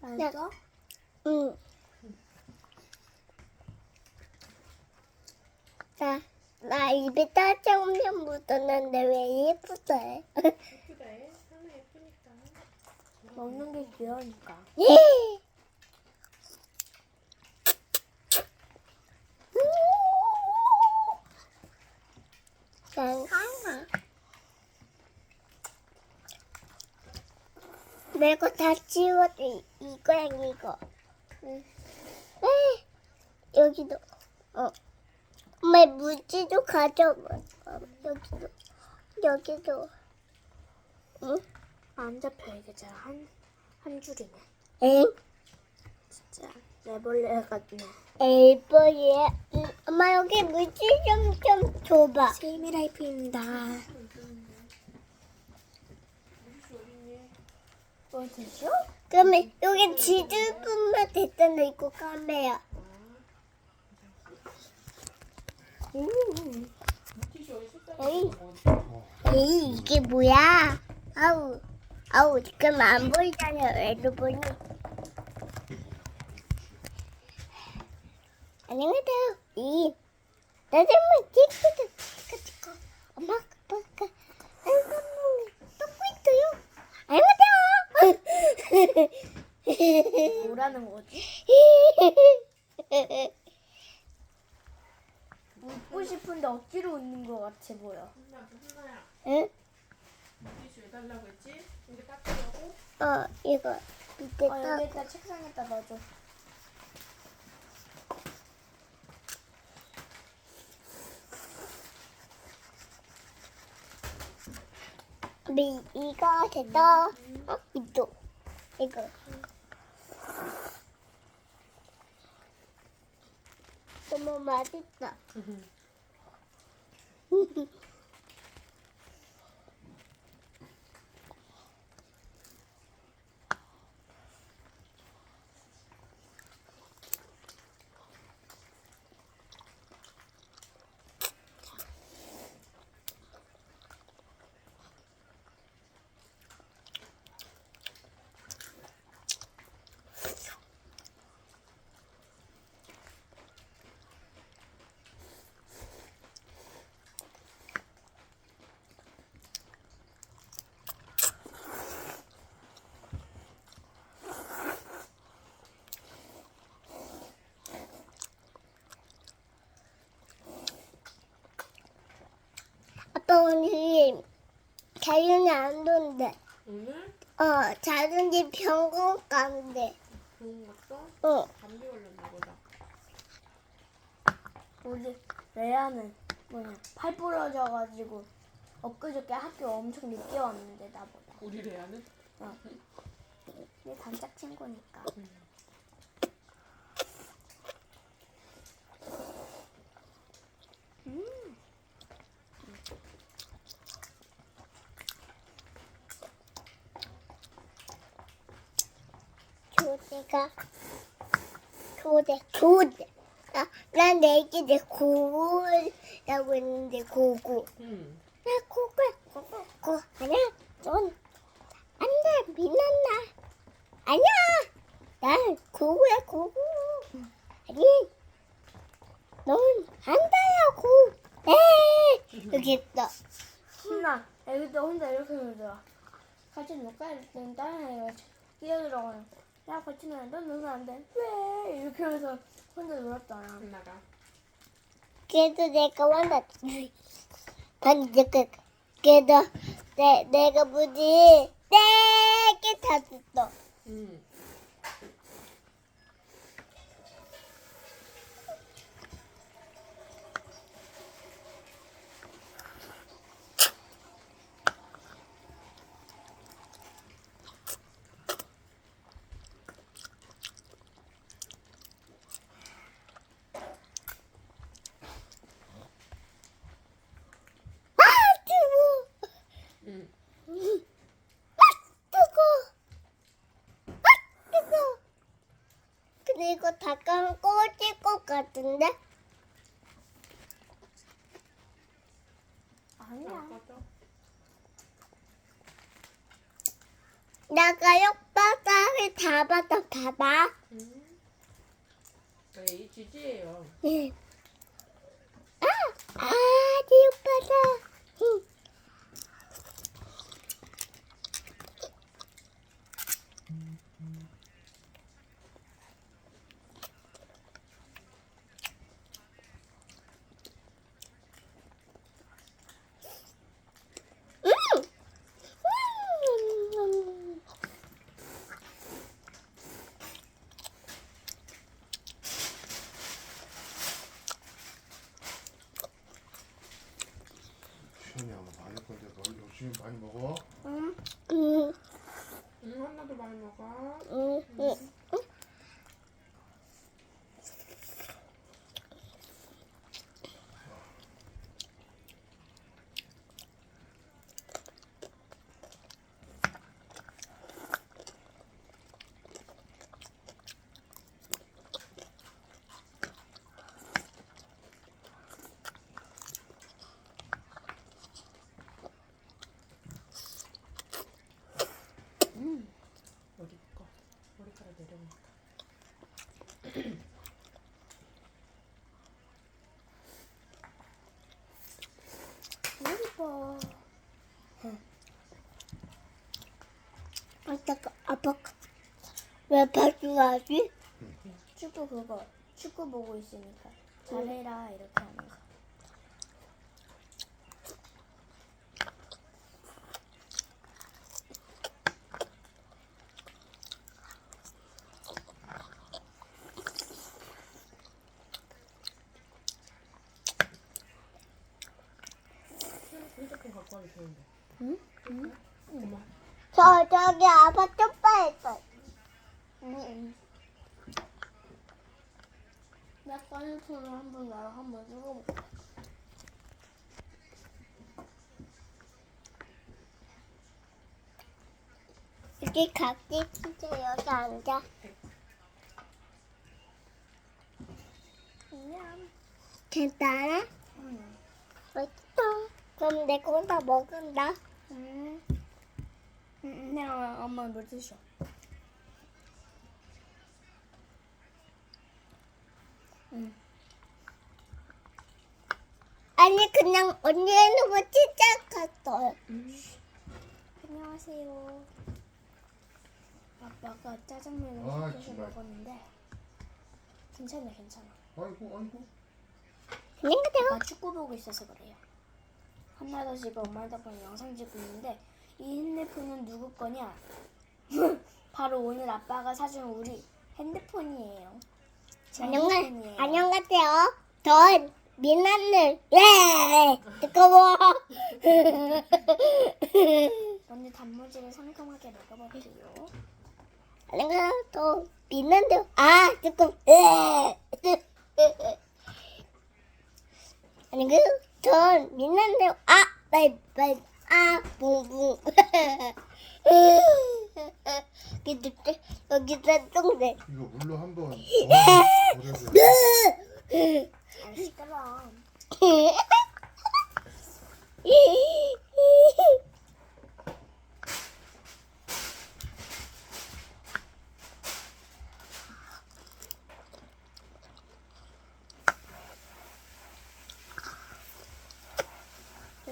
맛있어? 응. 나, 나 입에 짜장면 묻었는데 왜 예쁘다 해? 예쁘다. 하나 예쁘니까. 먹는 게 귀여우니까. 예! 괜찮아. 내 거 다 치워도 이- 이거랑 이거. 응. 에 여기도. 어. 엄마 물지도 가져가. 어, 여기도. 여기도. 응? 안 잡혀 이게 잘한 한 줄이네. 엥? 진짜 내벌레 같네. 음, 엄마 여기 물질 좀, 좀 줘봐. 세미라이프입니다. 뭐 드셔? 그러면 여기 지들뿐만 됐잖아 이거 까매야. 음. 에이. 에이 이게 뭐야? 아우 아우 지금 안 보이잖아 애도 보니. 안녕하세요. 이 나좀만 찍거든. 찍어 찍어. 엄마 아빠가 한번만 뽑고 있어요. 안녕하세요. 뭐라는 거지? 웃고 싶은데 억지로 웃는 것 같아 보여. 응? 티슈 해달라고 했지? 이게 닦으려고? 어 이거 밑에 어, 딱 여기다 책상에다 넣어줘. 미 이거 됐다. 어 이거 이거. 너무 아빠 오늘 자유는 안 돈대. 오늘 어 자유는 병원 간대. 좋은 것도 어. 감기 걸렸나 보다. 우리 레아는 뭐냐 팔 부러져가지고 엊그저께 학교 엄청 늦게 왔는데 나보다. 우리 레아는? 내 단짝 친구니까. 교 대가 교대 교대. 아, 난 내게 내 고구라고 했는데 고구. 응. 나 고구야 고구 고 아니야 넌 안돼 미난나 아니야 난 고구야 고구 아니 넌 안다야 고 에 여기 있다 신나. 애기도 혼자 이렇게 놀더라. 같이 놀까? 했더니 다른 애가 끼어들어가는. 야 같이 놀아. 넌 놀면 안 돼. 왜? 이렇게 하면서 혼자 놀았잖아. 한나가. 그래도 내가 원했지 방금 그 그래도 내 내가 뭐지 네개 탔어 응. 아 뜨거 응. 뜨거 아 뜨거 근데 이거 닦으면 꺼질 것 같은데 아니야. 나가 옆바닥에 다 봤다 봐봐. 음. 네, 지지예요. 네. 아, 아, 네 옆바닥. 응. 음! 음! 시원이 아마 많을 건데 너 열심히 많이 먹어. 응. 음, 응, 하나도 많이 먹어. 음, 음. 어디 거? 머리카락 내려오니까. 예뻐. 아빠가 아빠가 왜 발주하지? 축구 그거 축구 보고 있으니까 잘해라 이렇게 하는 거. 되는데. 응? 엄마. 저 저기 아빠 쪽파했어. 응. 나 꺼내폰을 한번 나랑 한번 찍어볼게. 여기 각기 진짜 여기 앉아. 그냥. 괜찮아? 응. 그럼 내건다 먹은다. 응. 응. 그냥 엄마 물 드셔. 응. 아니 그냥 언니는 뭐 진짜 갔어요. 안녕하세요. 아빠가 짜장면을 아, 시켜서 정말. 먹었는데 괜찮아 괜찮아. 아이고 아이고. 가세요. 아빠 축구 보고 있어서 그래요. 한나도 지금 엄마 핸드폰 영상 찍고 있는데 이 핸드폰은 누구 거냐? 바로 오늘 아빠가 사준 우리 핸드폰이에요. 제 안녕 핸드폰이에요. 안녕 가세요. 전 미나는 왜 뜨거워. 먼저 단무지를 상큼하게 먹어볼게요. 안녕 가세요. 저 미나는 아 뜨거. 왜. 안녕 가세요. 전 미나는 아 빨빨 아 붕붕. 여기 여기다 똥대. 이거 물로 한번 버려줘야 아 시끄러.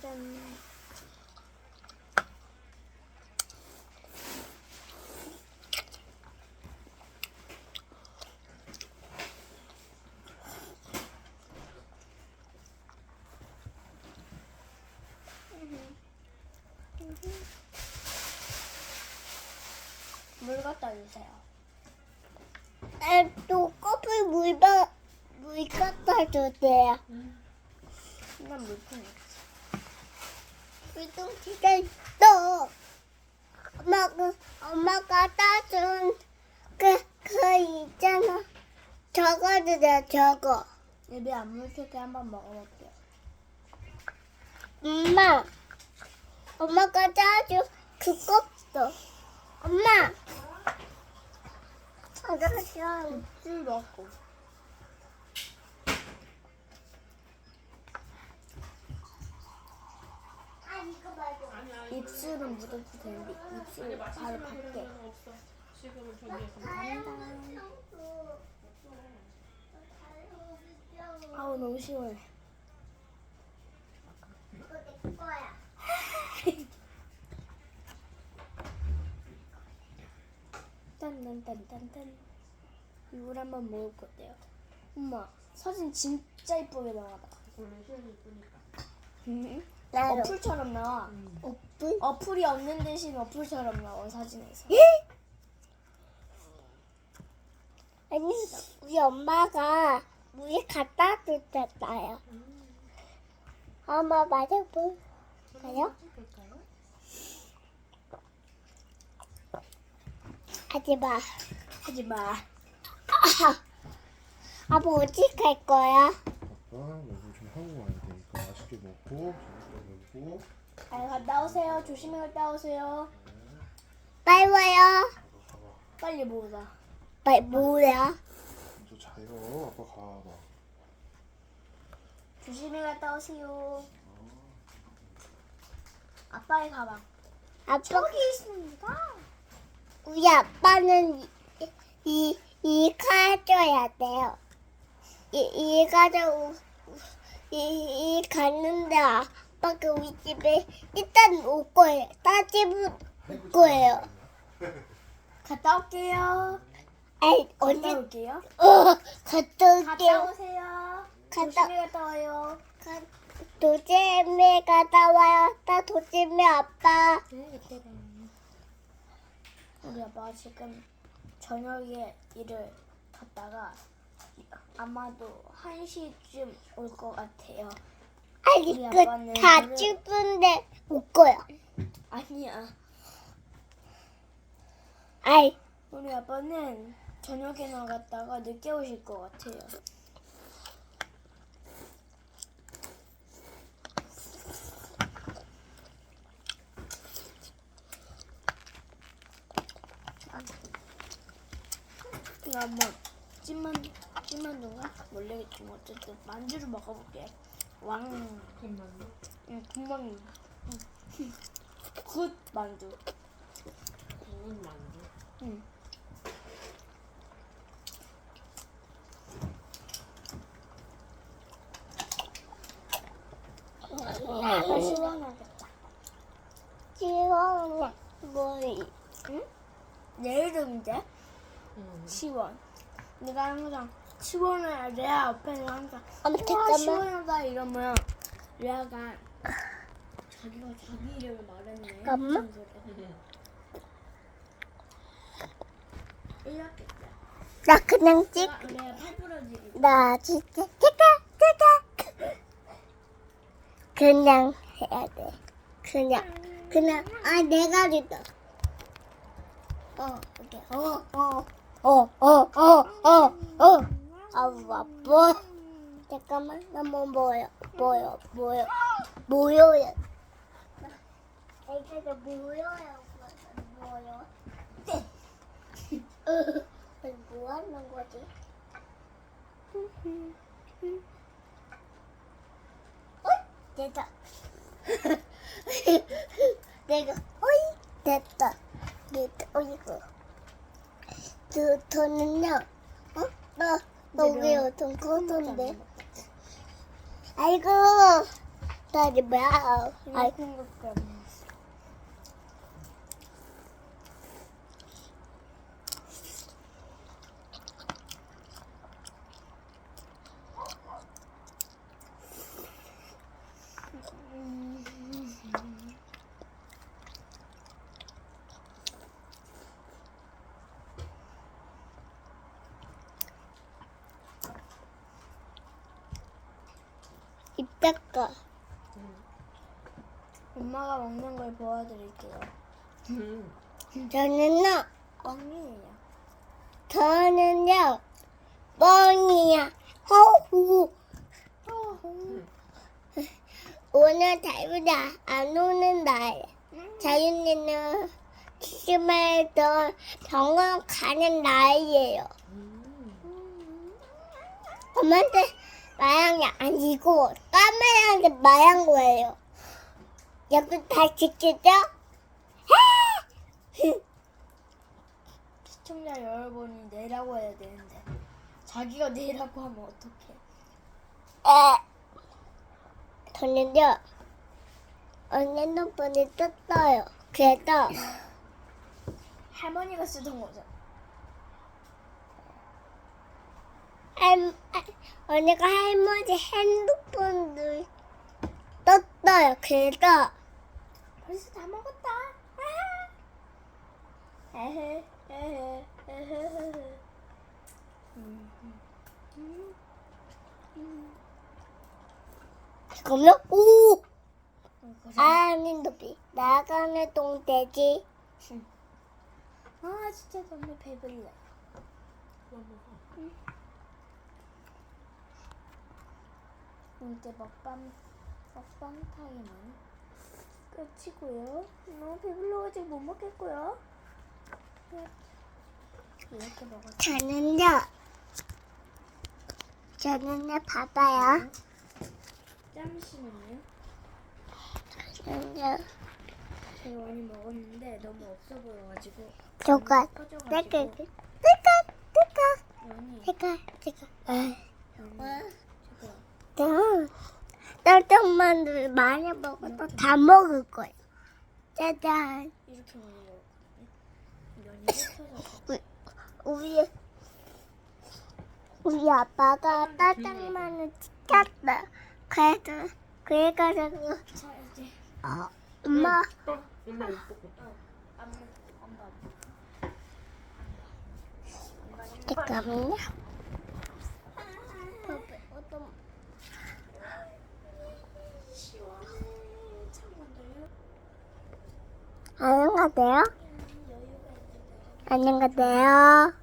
짜잔. 물 갖다 주세요. 아, 또 커플 물 바 물 갖다 주세요. 난 물통 물통 진짜 있어. 엄마가 엄마가 따준 그 그 있잖아. 저거 주세요. 저거. 입에 안 물게 한번 먹어볼게요. 엄마. 엄마가 따준 없어. 엄마. 잠깐만. 술 먹고. 입술은 묻어도 되는데 입술 바로 밖에. 지금은 저기에서. 아우 너무 시원해. 이거 내 거야. 딴딴딴딴딴. 이걸 한번 먹을 건데요. 엄마 사진 진짜 이쁘게 나와다. 시원이 이쁘니까. 응? 나도. 어플처럼 나와. 오픈. 어플이 없는 대신 어플처럼 나와 사진에서. 아니 우리 엄마가 물에 갖다 줬잖아요. 엄마 맞아볼까요? 찍을까요? 하지 마. 하지 마. 아빠 어디 갈 거야? 아빠 여기 좀 하고 와야 되니까 맛있게 먹고 재밌게 놀고 잘 갔다 오세요. 조심히 갔다 오세요. 빨리 와요. 빨리 모으자. 빨리 뭐야? 저 자요 아빠 가봐 조심히 갔다 오세요. 아빠의 가방. 아빠 저기 있습니다. 우리 아빠는 이, 이 가져야 돼요. 이, 이 가져, 이, 이 갔는데 아빠가 우리 집에 일단 올 거예요. 따집을 올 거예요. 갔다 올게요. 아이, 언제, 갔다 올게요. 어, 갔다 갔다 올게요. 오세요. 갔다, 조심히 갔다 와요. 가, 도잼에 갔다 와요. 나 도잼에 아빠. 우리 아빠가 지금 저녁에 일을 갔다가 아마도 1시쯤 올 것 같아요. 아니, 우리 그, 아빠는 다 노래- 집은데 올 거야. 아니야. 아이, 우리 아빠는 저녁에 나갔다가 늦게 오실 것 같아요. 이거 한번 찐만 찐만두가 모르겠지만 뭐 어쨌든 만두를 먹어볼게. 왕, 잠깐만요. 응, 군만두. 응. 굿 만두. 구운 만두. 응. 아, 시원하겠다. 지원, 뭐, 응? 내일은 이제 응. 시원. 내가 항상 시원해. 레아 옆에서 항상 와 잠깐만. 시원하다 이러면 레아가 자기가 자기 이름을 말했네. 잠깐만. 무슨 소리야. 이렇게 나 그냥 찍, 레아 레아 팔 부러지기. 나 진짜 찍어, 찍어. 그냥 해야 돼. 그냥, 그냥, 아, 내가 리더. 어, 이렇게. 어, 어, 어, 어, 어, 어, 어. 아우, 아파. 잠깐만, 나뭐 뭐요, 뭐요, 뭐요, 뭐요요. 이게 뭐요요, 뭐요. 뭐 하는 거지? 어? 됐다. 내가 어이 됐다. 됐다. 어이구. 저 저는요. 어? 나 너왜 돈 거던데? 아이고. 마. 아이 아이고, 입 닦아. 엄마가 먹는 걸 보여드릴게요. 응. 저는요. 뻥이에요. 저는요. 뻥이야. 허후. 오늘 자유자 안 오는 날. 자유이는 주말도 병원 가는 날이에요. 엄마한테 마양이 아니고 까마한테 마양 거예요. 여기 다 지켜줘? 시청자 여러분이 내라고 해야 되는데 자기가 내라고 하면 어떡해? 에. 저는요, 언니 핸드폰이 떴어요. 그래서, 할머니가 쓰던 거죠. 할, 할- 언니가 할머니 핸드폰을 떴어요. 그래서, 벌써 다 먹었다. 아. 에헤 에헤? 오! 아니, 너비 나가는 동돼지. 아 진짜 너무 배불러. 그만 먹어. 이제 먹방 먹방 타임은 끝이고요. 너무 배불러가지고 못 먹겠고요. 이렇게 먹었어. 저는요, 저는요, 봐봐요. 짬씨는요? 저는요, 제가 많이 먹었는데 너무 없어 보여가지고 퍼져가지고 내가, 내가, 내가, 내가, 내가, 아, 저거 나, 딸떡 만두 많이 먹어도 다 먹을 거야. 짜잔. 이렇게 우리, 우리 아빠가 딸떡만을 시켰다. 그래서, 그래가지고, 자 이제 어, 엄마, 엄마. 안안 봐. 잠깐만요. 시원해. 참건데요. 안녕 가세요. 여유가 있는데. 안녕 가세요.